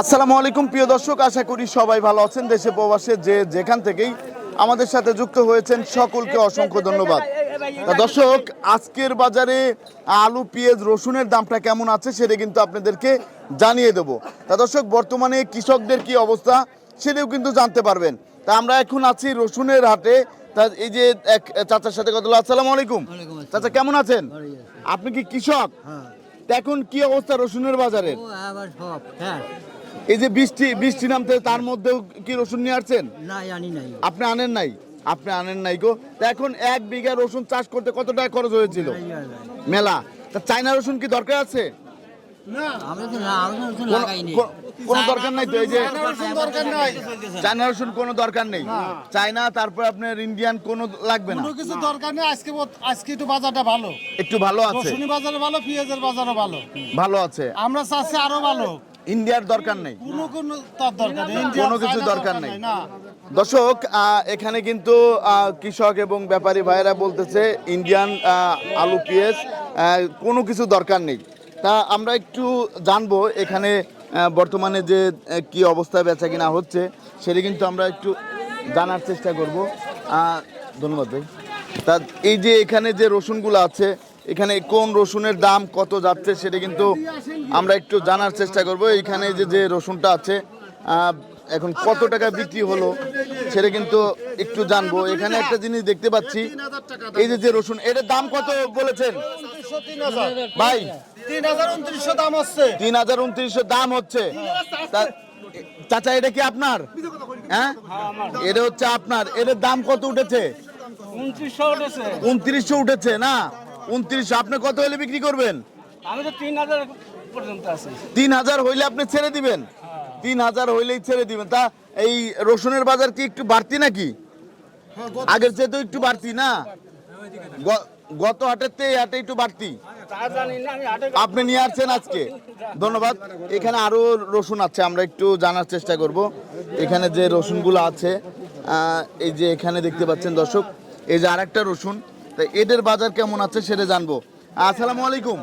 আসসালামু আলাইকুম প্রিয় দর্শক। আশা করি সবাই ভালো আছেন দেশে প্রবাসে যে যেখান থেকেই আমাদের সাথে যুক্ত হয়েছেন সকলকে অসংখ্য ধন্যবাদ। তা দর্শক আজকের বাজারে আলু পেঁয়াজ রসুনের দামটা কেমন আছে সেটা কিন্তু আপনাদেরকে জানিয়ে দেবো। তা দর্শক বর্তমানে কৃষকদের কি অবস্থা সেটাও কিন্তু জানতে পারবেন। তা আমরা এখন আছি রসুনের হাটে। তা এই যে এক চাচার সাথে কথা। আসসালামু আলাইকুম। চাচা কেমন আছেন? আপনি কি কৃষক? হ্যাঁ। এখন কি অবস্থা রসুনের বাজারে আবার সব হ্যাঁ। এই যে বৃষ্টি বৃষ্টি নামতে তার মধ্যেও কি রসুন নিয়ে আসছেন? না জানি নাই। আপনি আনেন নাই? আপনি আনেন নাই গো। তা এখন এক বিঘা রসুন চাষ করতে কত টাকা খরচ হয়েছিল? মেলা। তা চায়না রসুন কি দরকার আছে? আমরা তো না আমরা তো লাগাইনি। কোনো- দরকার নাই তো এই যে চায়না রসুন কোনো দরকার নেই। চায়না তারপর আপনার ইন্ডিয়ান কোনো লাগবে না। কোনো কিছু দরকার নেই আজকে আজকে একটু বাজারটা ভালো। একটু ভালো আছে। রসুনি বাজারে ভালো পেঁয়াজের বাজারও ভালো। ভালো আছে। আমরা চাচ্ছি আরও ভালো। ইন্ডিয়ার দরকার নেই। কোনো কোনো তার দরকার নেই কোনো কিছু দরকার নেই। দর্শক আহ, এখানে কিন্তু আহ, কৃষক এবং ব্যাপারী ভাইয়েরা বলতেছে ইন্ডিয়ান আহ, আলু পেঁয়াজ আহ, কোনো কিছু দরকার নেই। তা আমরা একটু জানব এখানে বর্তমানে যে কি অবস্থায় বেচা কিনা হচ্ছে সেটা কিন্তু আমরা একটু জানার চেষ্টা করব। ধন্যবাদ ভাই। তা এই যে এখানে যে রসুনগুলো আছে এখানে কোন রসুনের দাম কত যাচ্ছে সেটা কিন্তু আমরা একটু জানার চেষ্টা করব। এইখানে যে যে রসুনটা আছে এখন কত টাকা বিক্রি হলো সেটা কিন্তু একটু জানব। এখানে একটা জিনিস দেখতে পাচ্ছি এই যে যে রসুন এটার দাম কত বলেছেন? ভাই তিন হাজার উনত্রিশশো দাম হচ্ছে। তিন হাজার উনত্রিশশো দাম হচ্ছে। চাচা এটা কি আপনার? হ্যাঁ? এটা হচ্ছে আপনার। এটার দাম কত উঠেছে? উনত্রিশশো উঠেছে। না? উনত্রিশশো আপনি কত হলে বিক্রি করবেন? আমি তো তিন হাজার পর্যন্ত আছি। তিন হাজার হইলে আপনি ছেড়ে দিবেন। তিন হাজার হইলেই ছেড়ে দিবেন। তা এই রসুনের বাজার কি একটু বাড়তি নাকি? আগের চেয়ে তো একটু বাড়তি না? গত হাটের এই হাটে একটু বাড়তি। তা আপনি নিয়ে আসছেন আজকে। ধন্যবাদ। এখানে আরও রসুন আছে, আমরা একটু জানার চেষ্টা করব। এখানে যে রসুনগুলো আছে এই যে এখানে দেখতে পাচ্ছেন দর্শক, এই যে আরেকটা রসুন, তা এদের বাজার কেমন আছে সেটা জানব। আসসালামু আলাইকুম।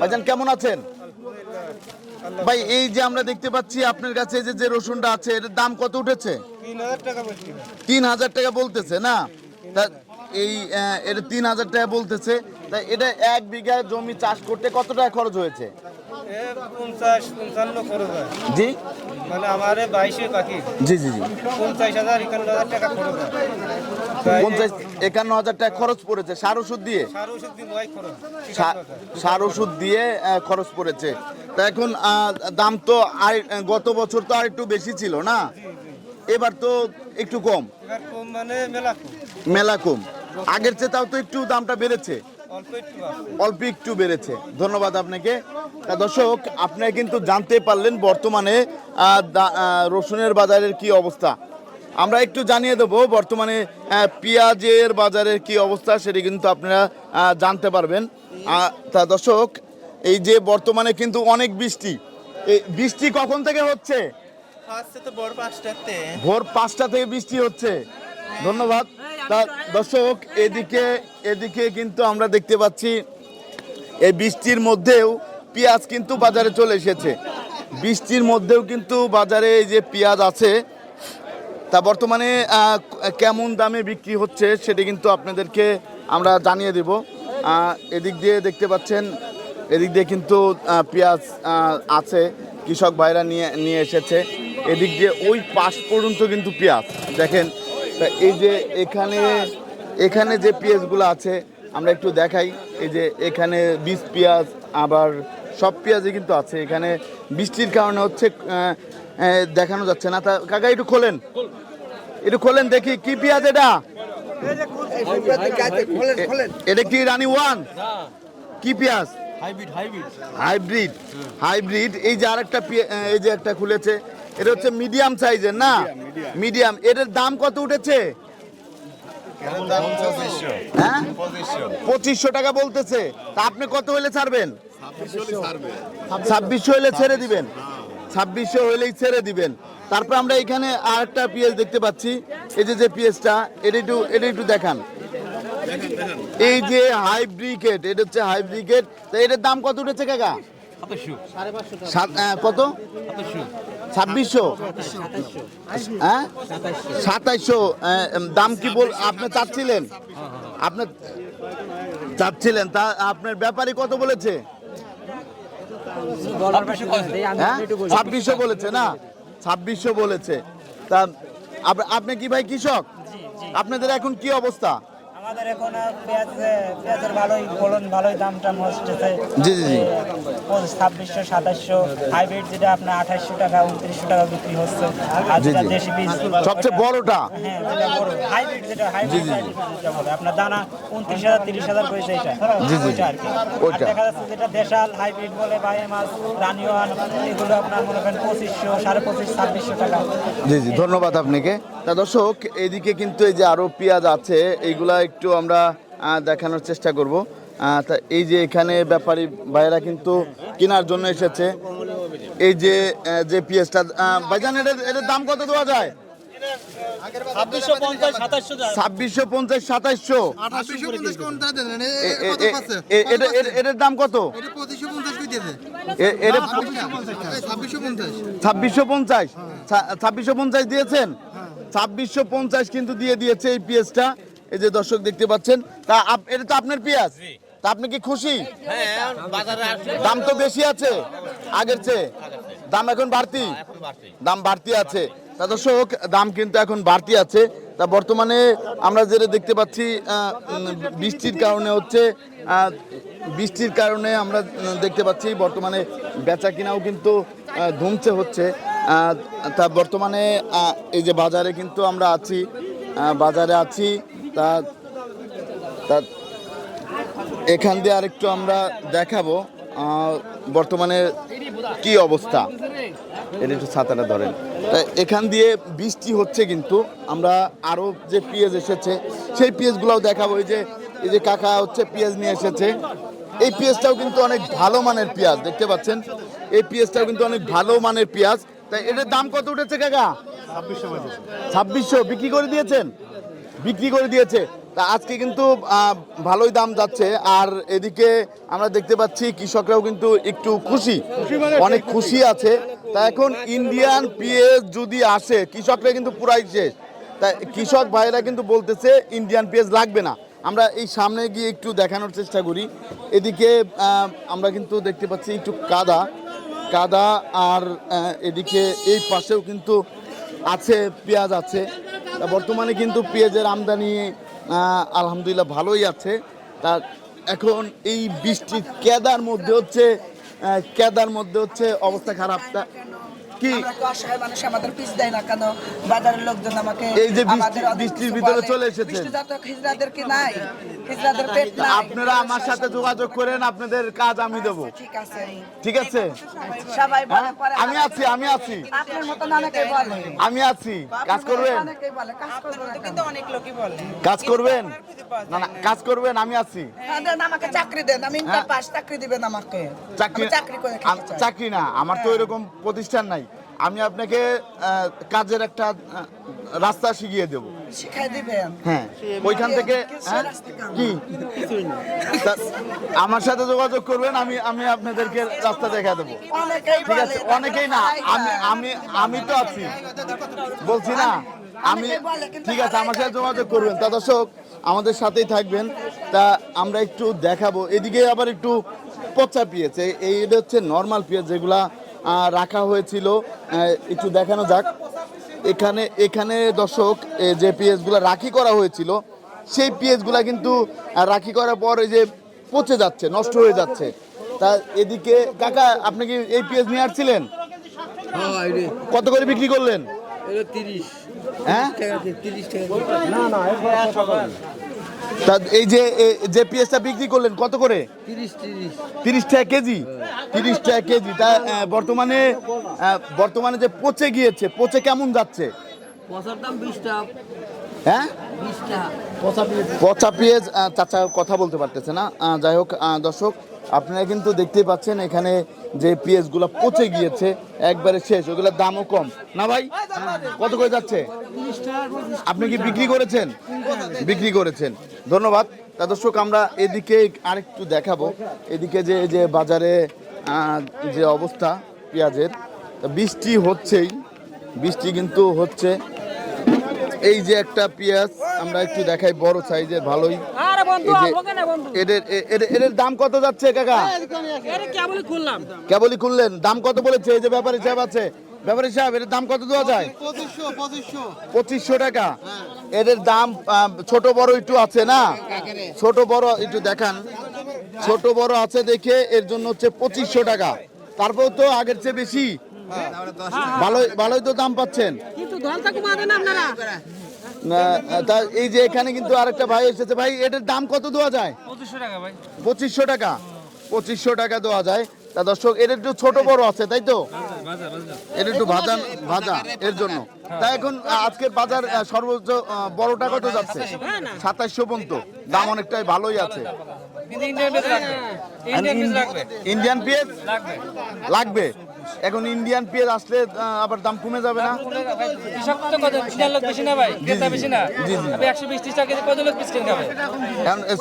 ভাইজান, কেমন আছেন? ভাই, এই যে আমরা দেখতে পাচ্ছি আপনার কাছে যে যে রসুনটা আছে, এর দাম কত উঠেছে? তিন হাজার টাকা বলতেছে। না? এই এটা তিন হাজার টাকা বলতেছে। তা এটা এক বিঘা জমি চাষ করতে কত টাকা খরচ হয়েছে? পঞ্চাশ পঞ্চান্ন খরচ হয়। জি? মানে আমার বাইশে পাখি জি জি জি। পঞ্চাশ হাজার একান্ন হাজার টাকা খরচ হয়। পঞ্চাশ একান্ন হাজার টাকা খরচ পড়েছে। সার ওষুধ দিয়ে? সার ওষুধ দিয়ে খরচ। পড়েছে। তা এখন দাম তো আর গত বছর তো আর একটু বেশি ছিল না? এবার তো একটু কম। মানে মেলা কম। আগের চেয়ে তাও তো একটু দামটা বেড়েছে। অল্প একটু বেড়েছে। ধন্যবাদ আপনাকে। তা দর্শক আপনারা কিন্তু জানতে পারলেন বর্তমানে রসুনের বাজারের কি অবস্থা। আমরা একটু জানিয়ে দেবো বর্তমানে পেঁয়াজের বাজারের কি অবস্থা সেটি কিন্তু আপনারা জানতে পারবেন। তা দর্শক এই যে বর্তমানে কিন্তু অনেক বৃষ্টি। এই বৃষ্টি কখন থেকে হচ্ছে? ভোর পাঁচটা থেকে বৃষ্টি হচ্ছে। ধন্যবাদ। দর্শক এদিকে এদিকে কিন্তু আমরা দেখতে পাচ্ছি এই বৃষ্টির মধ্যেও পেঁয়াজ কিন্তু বাজারে চলে এসেছে। বৃষ্টির মধ্যেও কিন্তু বাজারে এই যে পেঁয়াজ আছে তা বর্তমানে কেমন দামে বিক্রি হচ্ছে সেটি কিন্তু আপনাদেরকে আমরা জানিয়ে দেব। এদিক দিয়ে দেখতে পাচ্ছেন এদিক দিয়ে কিন্তু পেঁয়াজ আছে কৃষক ভাইরা নিয়ে নিয়ে এসেছে। এদিক দিয়ে ওই পাশ পর্যন্ত কিন্তু পেঁয়াজ। দেখেন তা এই যে এখানে এখানে যে পেঁয়াজগুলো আছে আমরা একটু দেখাই। এই যে এখানে বীজ পেঁয়াজ আবার সব পেঁয়াজই কিন্তু আছে। এখানে বৃষ্টির কারণে হচ্ছে দেখানো যাচ্ছে না। তা কাকা একটু খোলেন। একটু খোলেন দেখি কি পেঁয়াজ এটা? এ- এটা কি রানী ওয়ান? কি পেঁয়াজ? Hybrid hybrid. হাইব্রিড। এই যে আরেকটা এই যে একটা খুলেছে এটা হচ্ছে মিডিয়াম সাইজের না? মিডিয়াম এটার দাম কত উঠেছে? হ্যাঁ? পঁচিশশো। টাকা বলতেছে। তা আপনি কত হলে ছাড়বেন? ছাব্বিশশো হলে ছেড়ে দিবেন? ছাব্বিশশো হলেই ছেড়ে দিবেন। তারপর আমরা এখানে আর একটা পিএস দেখতে পাচ্ছি। এই যে যে পিএসটা এটা একটু এটা একটু দেখান। এই যে হাইব্রিকেট এটা হচ্ছে হাইব্রিকেট। তা এটার দাম কত উঠেছে কাকা? কত? ছাব্বিশশো? হ্যাঁ? সাতাইশশো দাম কি বল আপনি চাচ্ছিলেন? আপনার চাচ্ছিলেন। তা আপনার ব্যাপারী কত বলেছে? হ্যাঁ? ছাব্বিশশো বলেছে না? ছাব্বিশশো বলেছে। তা আপনি কি ভাই কৃষক? আপনাদের এখন কি অবস্থা? আমাদের এখন পেঁয়াজ পেঁয়াজের ভালোই ফলন ভালোই দাম টাম হচ্ছে জি, জি, জি। ছাব্বিশশো সাতাশশো। হাইব্রিড যেটা আপনার আঠাশশো টাকা উনত্রিশশো টাকা বিক্রি হচ্ছে। আর জি, যেটা দেশি বীজ সবচেয়ে বড়টা? হ্যাঁ যেটা বড়। হাইব্রিড যেটা হাইব্রিড আপনার দানা উনত্রিশ হাজার তিরিশ হাজার করেছে এটা জি, জি। আর কি। দেখা যাচ্ছে যেটা দেশাল হাইব্রিড বলে বাই মাছ রানিওয়ান এগুলো আপনার মনে করেন পঁচিশশো সাড়ে পঁচিশ ছাব্বিশশো টাকা। জি জি ধন্যবাদ আপনাকে। তা দর্শক এদিকে কিন্তু এই যে আরও পেঁয়াজ আছে এইগুলা একটু আমরা দেখানোর চেষ্টা করব। তা এই যে এখানে ব্যাপারী ভাইয়েরা কিন্তু কেনার জন্য এসেছে। এই যে যে পিএসটা ভাইজান এটার এটার দাম কত দেওয়া যায়? ছাব্বিশশো পঞ্চাশ সাতাশশো এটা এটার দাম কত? এটা এটা ছাব্বিশশো পঞ্চাশ। ছাব্বিশশো পঞ্চাশ। দিয়েছেন? ছাব্বিশশো পঞ্চাশ কিন্তু দিয়ে দিয়েছে এই পেঁয়াজটা এই যে দর্শক দেখতে পাচ্ছেন তা এটা তো আপনার পেঁয়াজ। তা আপনি কি খুশি? দাম তো বেশি আছে আগের চেয়ে। দাম এখন বাড়তি? দাম বাড়তি আছে। তা দর্শক দাম কিন্তু এখন বাড়তি আছে। তা বর্তমানে আমরা যেটা দেখতে পাচ্ছি বৃষ্টির কারণে হচ্ছে বৃষ্টির কারণে আমরা দেখতে পাচ্ছি বর্তমানে বেচা কিনাও কিন্তু ধুমছে হচ্ছে। তা বর্তমানে এই যে বাজারে কিন্তু আমরা আছি বাজারে আছি। তা তা এখান দিয়ে আরেকটু আমরা দেখাবো বর্তমানে কি অবস্থা। এটা একটু ছাতাটা ধরেন। এখান দিয়ে বৃষ্টি হচ্ছে কিন্তু আমরা আরও যে পেঁয়াজ এসেছে সেই পেঁয়াজগুলোও দেখাবো। এই যে এই যে কাকা হচ্ছে পেঁয়াজ নিয়ে এসেছে। এই পেঁয়াজটাও কিন্তু অনেক ভালো মানের পেঁয়াজ দেখতে পাচ্ছেন? এই পেঁয়াজটাও কিন্তু অনেক ভালো মানের পেঁয়াজ। তাই এটার দাম কত উঠেছে কাকা? ছাব্বিশশো বিক্রি করে দিয়েছেন? বিক্রি করে দিয়েছে। তা আজকে কিন্তু ভালোই দাম যাচ্ছে। আর এদিকে আমরা দেখতে পাচ্ছি কৃষকরাও কিন্তু একটু খুশি। অনেক খুশি আছে। তা এখন ইন্ডিয়ান পিএস যদি আসে কৃষকরা কিন্তু পুরাই শেষ। তা কৃষক ভাইরা কিন্তু বলতেছে ইন্ডিয়ান পিএস লাগবে না। আমরা এই সামনে গিয়ে একটু দেখানোর চেষ্টা করি। এদিকে আহ, আমরা কিন্তু দেখতে পাচ্ছি একটু কাদা। কাদা আর এদিকে এই পাশেও কিন্তু আছে পেঁয়াজ আছে। বর্তমানে কিন্তু পেঁয়াজের আমদানি আলহামদুলিল্লাহ ভালোই আছে। তা এখন এই বৃষ্টির কেদার মধ্যে হচ্ছে কেদার মধ্যে হচ্ছে অবস্থা খারাপ। তা কি? অসহায় মানুষ আমাদের পিস দেয় না কেন? বাজারের লোকজন আমাকে এই যে বৃষ্টি- আমাদের অনেক বৃষ্টির ভিতরে চলে এসেছেন। বৃষ্টি হিজড়াদের কি নাই? হিজড়াদের পেট নাই। আপনারা আমার সাথে যোগাযোগ করেন আপনাদের কাজ আমি দেবো। ঠিক আছে। ঠিক আছে? সবাই বলে হ্যাঁ? পরে আমি আছি আমি আছি। আপনার বলে। আমি আছি। কাজ করবেন? বলে কাজ করবেন কিন্তু অনেক লোকই বলে। কাজ করবেন? না না কাজ করবেন আমি আছি। হ্যাঁ, আমাকে চাকরি দেন আমি ইন্টার হ্যাঁ। পাস চাকরি দিবেন আমাকে। চাকরি চাকরি করে খেতে আম- চাই। চাকরি না আমার তো এরকম প্রতিষ্ঠান নাই। আমি আপনাকে কাজের একটা রাস্তা শিখিয়ে দেব। শিখাই দিবেন? হ্যাঁ ওইখান থেকে কিসের হ্যাঁ? কি? আমার সাথে যোগাযোগ করবেন আমি আমি আপনাদেরকে রাস্তা দেখা দেবো। ঠিক আছে? অনেকেই না আমি আমি আমি তো আছি। বলছি না আমি ঠিক আছে আমার সাথে যোগাযোগ করবেন। তা দর্শক আমাদের সাথেই থাকবেন। তা আমরা একটু দেখাবো। এদিকে আবার একটু পচা পেঁয়াজ এই- হচ্ছে নর্মাল পেঁয়াজ যেগুলা রাখা হয়েছিল একটু দেখানো যাক। এখানে এখানে দর্শক যে পেঁয়াজগুলো রাখি করা হয়েছিল সেই পেঁয়াজগুলা কিন্তু রাখি করার পর এই যে পচে যাচ্ছে নষ্ট হয়ে যাচ্ছে। তা এদিকে কাকা আপনি কি এই পেঁয়াজ নিয়ে আসছিলেন? কত করে বিক্রি করলেন? তিরিশ। হ্যাঁ? তা এই যে যে পেঁয়াজটা বিক্রি করলেন কত করে? তিরিশ টাকা কেজি? তিরিশ টাকা কেজি। তা বর্তমানে বর্তমানে যে পচে গিয়েছে পচে কেমন যাচ্ছে? হ্যাঁ? পচা পেঁয়াজ চাচা কথা বলতে পারতেছে না। যাই হোক দর্শক আপনারা কিন্তু দেখতেই পাচ্ছেন এখানে যে পেঁয়াজগুলো পচে গিয়েছে, একবারে শেষ। ওগুলোর দামও কম। না ভাই? কত করে যাচ্ছে? আপনি কি বিক্রি করেছেন? বিক্রি করেছেন। ধন্যবাদ। তা দর্শক, আমরা এদিকে আরেকটু দেখাবো। এদিকে যে যে বাজারে যে অবস্থা পেঁয়াজের বৃষ্টি হচ্ছেই। বৃষ্টি কিন্তু হচ্ছে। এই যে একটা পেঁয়াজ আমরা একটু দেখাই বড় সাইজের ভালোই। এদের এ- এদের এদের দাম কত যাচ্ছে কাকা? কেবলই খুললেন? দাম কত বলেছে? এই যে ব্যাপারী সাহেব আছে। ব্যাপারী সাহেব এর দাম কত দেওয়া যায়? পঁচিশশো টাকা। এদের দাম ছোট বড় একটু আছে না? ছোট বড় একটু দেখান। ছোট বড় আছে দেখে এর জন্য হচ্ছে পঁচিশশো টাকা। তারপর তো আগের চেয়ে বেশি। ভালোই ভালোই তো দাম পাচ্ছেন। কিন্তু ধনটা কমাবেন আপনারা। না, তা এই যে এখানে কিন্তু আরেকটা ভাই এসেছে। ভাই এটার দাম কত দেওয়া যায়? পঁচিশশো টাকা ভাই। পঁচিশশো টাকা? পঁচিশশো টাকা দেওয়া যায়। তা দর্শক এর একটু ছোট বড় আছে তাই তো? এর একটু ভাজা ভাজা এর জন্য। তা এখন আজকের বাজার সর্বোচ্চ বড়টা কত যাচ্ছে? সাতাশশো পর্যন্ত। দাম অনেকটাই ভালোই আছে। ইন্ডিয়ান পেঁয়াজ লাগবে। এখন ইন্ডিয়ান পেঁয়াজ আসলে আবার দাম কমে যাবে না। কৃষক তো কত লোক বেশি না ভাই? ক্রেতা বেশি না? জি, জি। আপনি একশো বিশ টাকা কেজি কত লোক পিস কিনে খাবে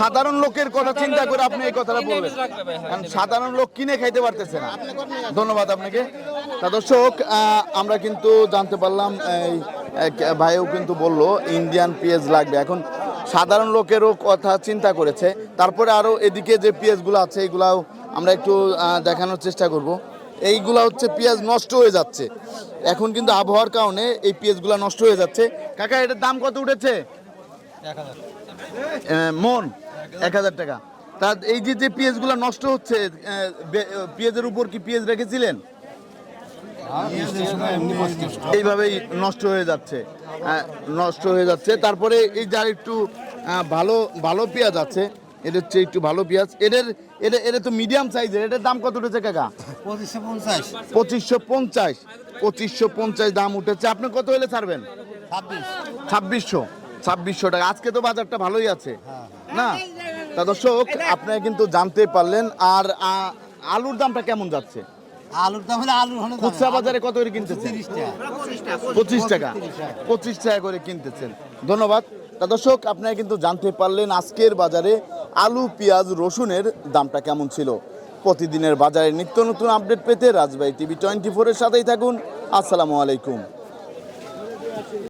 সাধারণ লোকের কথা চিন্তা করে আপনি এই কথাটা বলবেন। সাধারণ লোক কিনে খাইতে পারতেছে না। ধন্যবাদ আপনাকে। তা দর্শক আমরা কিন্তু জানতে পারলাম এই ভাইও কিন্তু বলল ইন্ডিয়ান পেঁয়াজ লাগবে। এখন সাধারণ লোকেরও কথা চিন্তা করেছে। তারপরে আরও এদিকে যে পেঁয়াজগুলো আছে এগুলাও আমরা একটু দেখানোর চেষ্টা করব। এইগুলা হচ্ছে পেঁয়াজ নষ্ট হয়ে যাচ্ছে। এখন কিন্তু আবহাওয়ার কারণে এই পেঁয়াজগুলো নষ্ট হয়ে যাচ্ছে। কাকা এটার দাম কত উঠেছে? মন? এক হাজার টাকা। তা এই যে যে পেঁয়াজগুলো নষ্ট হচ্ছে পেঁয়াজের উপর কি পেঁয়াজ রেখেছিলেন? এইভাবেই নষ্ট হয়ে যাচ্ছে। আহ, নষ্ট হয়ে যাচ্ছে। তারপরে এই যার একটু ভালো ভালো পেঁয়াজ আছে এটা হচ্ছে একটু ভালো পেঁয়াজ। এদের এটা এটা তো মিডিয়াম সাইজের এটার দাম কত উঠেছে কাকা? পঁচিশশো পঞ্চাশ। পঁচিশশো পঞ্চাশ। পঁচিশশো পঞ্চাশ দাম উঠেছে। আপনি কত হলে ছাড়বেন? ছাব্বিশ। ছাব্বিশশো। ছাব্বিশশো টাকা। আজকে তো বাজারটা ভালোই আছে। না? তা দর্শক আপনারা কিন্তু জানতে পারলেন। আর আলুর দামটা কেমন যাচ্ছে? আলুর দাম হলে আলুর খুচরা বাজারে কত করে কিনতেছেন? পঁচিশ টাকা। পঁচিশ টাকা করে কিনতেছেন। ধন্যবাদ। তা দর্শক, আপনারা কিন্তু জানতে পারলেন আজকের বাজারে আলু, পেঁয়াজ, রসুনের দামটা কেমন ছিল। প্রতিদিনের বাজারে নিত্য নতুন আপডেট পেতে রাজবাই টিভি টোয়েন্টি ফোরের সাথেই থাকুন। আসসালামু আলাইকুম।